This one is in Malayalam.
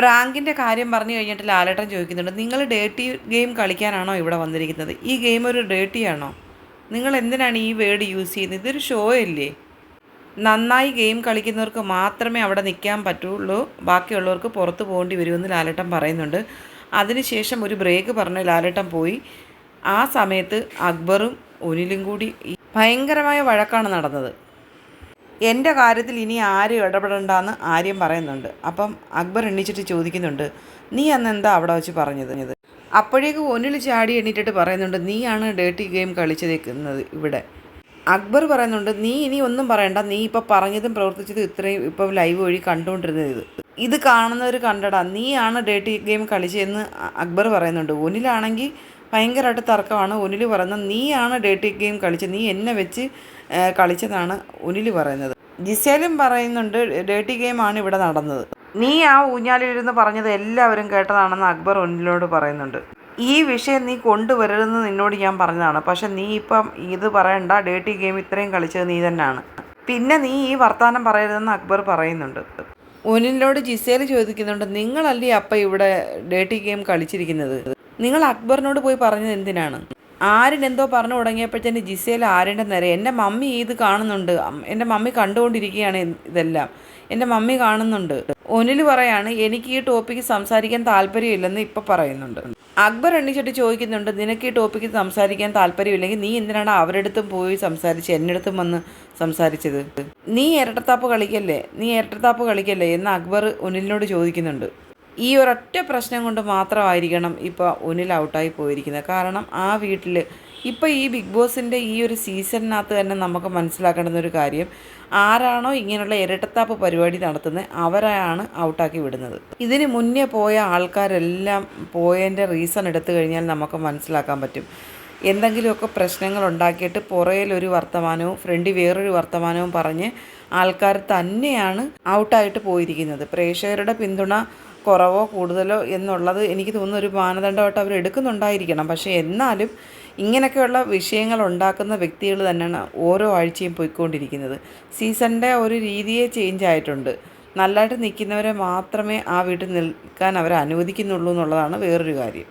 പ്രാങ്കിന്റെ കാര്യം പറഞ്ഞു കഴിഞ്ഞിട്ട് ലാലേട്ടൻ ചോദിക്കുന്നുണ്ട് നിങ്ങൾ ഡേട്ടി ഗെയിം കളിക്കാനാണോ ഇവിടെ വന്നിരിക്കുന്നത്? ഈ ഗെയിം ഒരു ഡേട്ടി ആണോ? നിങ്ങൾ എന്തിനാണ് ഈ വേർഡ് യൂസ് ചെയ്യുന്നത്? ഇതൊരു ഷോ അല്ലേ? നന്നായി ഗെയിം കളിക്കുന്നവർക്ക് മാത്രമേ അവിടെ നിൽക്കാൻ പറ്റുള്ളൂ ബാക്കിയുള്ളവർക്ക് പുറത്ത് പോകേണ്ടി വരുമെന്ന് ലാലേട്ടൻ പറയുന്നുണ്ട്. അതിനുശേഷം ഒരു ബ്രേക്ക് പറഞ്ഞ് ലാലേട്ടൻ പോയി. ആ സമയത്ത് അക്ബറും ഒനിലും കൂടി ഭയങ്കരമായ വഴക്കാണ് നടന്നത്. എന്റെ കാര്യത്തിൽ ഇനി ആരും ഇടപെടണ്ടെന്ന് ആര്യം പറയുന്നുണ്ട്. അപ്പം അക്ബർ എണ്ണിച്ചിട്ട് ചോദിക്കുന്നുണ്ട് നീ അന്ന് എന്താ അവിടെ വെച്ച് പറഞ്ഞത്? അപ്പോഴേക്ക് ഒന്നിൽ ചാടി എണ്ണിട്ടിട്ട് പറയുന്നുണ്ട് നീയാണ് ഡേട്ടി ഗെയിം കളിച്ചതേക്കുന്നത് ഇവിടെ. അക്ബർ പറയുന്നുണ്ട് നീ ഇനി ഒന്നും പറയണ്ട നീ ഇപ്പോൾ പറഞ്ഞതും പ്രവർത്തിച്ചതും ഇത്രയും ഇപ്പം ലൈവ് വഴി കണ്ടുകൊണ്ടിരുന്നത് ഇത്. ഇത് കാണുന്നവർ കണ്ടടാ നീയാണ് ഡേട്ടി ഗെയിം കളിച്ചതെന്ന് അക്ബർ പറയുന്നുണ്ട്. ഒന്നിലാണെങ്കിൽ ഭയങ്കരമായിട്ട് തർക്കമാണ്. ഒനിൽ പറയുന്നത് നീയാണ് ഡേട്ടി ഗെയിം കളിച്ചത് നീ എന്നെ വെച്ച് കളിച്ചതാണ് ഒനിൽ പറയുന്നത്. ജിസേലും പറയുന്നുണ്ട് ഡേട്ടി ഗെയിമാണ് ഇവിടെ നടന്നത്. നീ ആ ഊഞ്ഞാലിരുന്ന് പറഞ്ഞത് എല്ലാവരും കേട്ടതാണെന്ന് അക്ബർ ഒന്നിലോട് പറയുന്നുണ്ട്. ഈ വിഷയം നീ കൊണ്ടുവരരുതെന്ന് നിന്നോട് ഞാൻ പറഞ്ഞതാണ്. പക്ഷെ നീ ഇപ്പം ഇത് പറയണ്ട. ഡേട്ടി ഗെയിം ഇത്രയും കളിച്ചത് നീ തന്നെയാണ്. പിന്നെ നീ ഈ വർത്തമാനം പറയരുതെന്ന് അക്ബർ പറയുന്നുണ്ട്. ഒനിലോട് ജിസേൽ ചോദിക്കുന്നുണ്ട് നിങ്ങളല്ലേ അപ്പം ഇവിടെ ഡേട്ടി ഗെയിം കളിച്ചിരിക്കുന്നത്? നിങ്ങൾ അക്ബറിനോട് പോയി പറഞ്ഞത് എന്തിനാണ്? ആര്യൻ എന്തോ പറഞ്ഞു തുടങ്ങിയപ്പോഴത്തേന് ജിസേൽ ആര്യന്റെ നേരെ എന്റെ മമ്മി ഇത് കാണുന്നുണ്ട്. എന്റെ മമ്മി കണ്ടുകൊണ്ടിരിക്കുകയാണ് ഇതെല്ലാം. എന്റെ മമ്മി കാണുന്നുണ്ട്. ഒനിൽ പറയാണ് എനിക്ക് ഈ ടോപ്പിക്ക് സംസാരിക്കാൻ താല്പര്യമില്ലെന്ന് ഇപ്പം പറയുന്നുണ്ട്. അക്ബർ എണ്ണിച്ചിട്ട് ചോദിക്കുന്നുണ്ട് നിനക്ക് ഈ ടോപ്പിക്ക് സംസാരിക്കാൻ താല്പര്യമില്ലെങ്കിൽ നീ എന്തിനാണ് അവരുടെ പോയി സംസാരിച്ച് എന്റെ അടുത്തും വന്ന് സംസാരിച്ചത്? നീ ഇരട്ടത്താപ്പ് കളിക്കല്ലേ? നീ ഇരട്ടത്താപ്പ് കളിക്കല്ലേ? എന്ന് അക്ബർ ഒനിലിനോട് ചോദിക്കുന്നുണ്ട്. ഈ ഒരൊറ്റ പ്രശ്നം കൊണ്ട് മാത്രമായിരിക്കണം ഇപ്പോൾ ഒന്നിൽ ഔട്ടായി പോയിരിക്കുന്നത്. കാരണം ആ വീട്ടിൽ ഇപ്പോൾ ഈ ബിഗ് ബോസിന്റെ ഈ ഒരു സീസണിനകത്ത് തന്നെ നമുക്ക് മനസ്സിലാക്കേണ്ടുന്ന ഒരു കാര്യം ആരാണോ ഇങ്ങനെയുള്ള ഇരട്ടത്താപ്പ് പരിപാടി നടത്തുന്നത് അവരെയാണ് ഔട്ടാക്കി വിടുന്നത്. ഇതിന് മുന്നേ പോയ ആൾക്കാരെല്ലാം പോയതിന്റെ റീസൺ എടുത്തു കഴിഞ്ഞാൽ നമുക്ക് മനസ്സിലാക്കാൻ പറ്റും. എന്തെങ്കിലുമൊക്കെ പ്രശ്നങ്ങൾ ഉണ്ടാക്കിയിട്ട് പുറയിലൊരു വർത്തമാനവും ഫ്രണ്ട് വേറൊരു വർത്തമാനവും പറഞ്ഞ് ആൾക്കാർ തന്നെയാണ് ഔട്ടായിട്ട് പോയിരിക്കുന്നത്. പ്രേക്ഷകരുടെ പിന്തുണ കുറവോ കൂടുതലോ എന്നുള്ളത് എനിക്ക് തോന്നുന്ന ഒരു മാനദണ്ഡമായിട്ട് അവർ എടുക്കുന്നുണ്ടായിരിക്കണം. പക്ഷേ എന്നാലും ഇങ്ങനെയൊക്കെയുള്ള വിഷയങ്ങൾ ഉണ്ടാക്കുന്ന വ്യക്തികൾ തന്നെയാണ് ഓരോ ആഴ്ചയും പോയിക്കൊണ്ടിരിക്കുന്നത്. സീസണിന്റെ ഒരു രീതിയെ ചേഞ്ച് ആയിട്ടുണ്ട്. നല്ലതായിട്ട് നിൽക്കുന്നവരെ മാത്രമേ ആ വീട്ടിൽ നിൽക്കാൻ അവർ അനുവദിക്കുന്നുള്ളൂ എന്നുള്ളതാണ് വേറൊരു കാര്യം.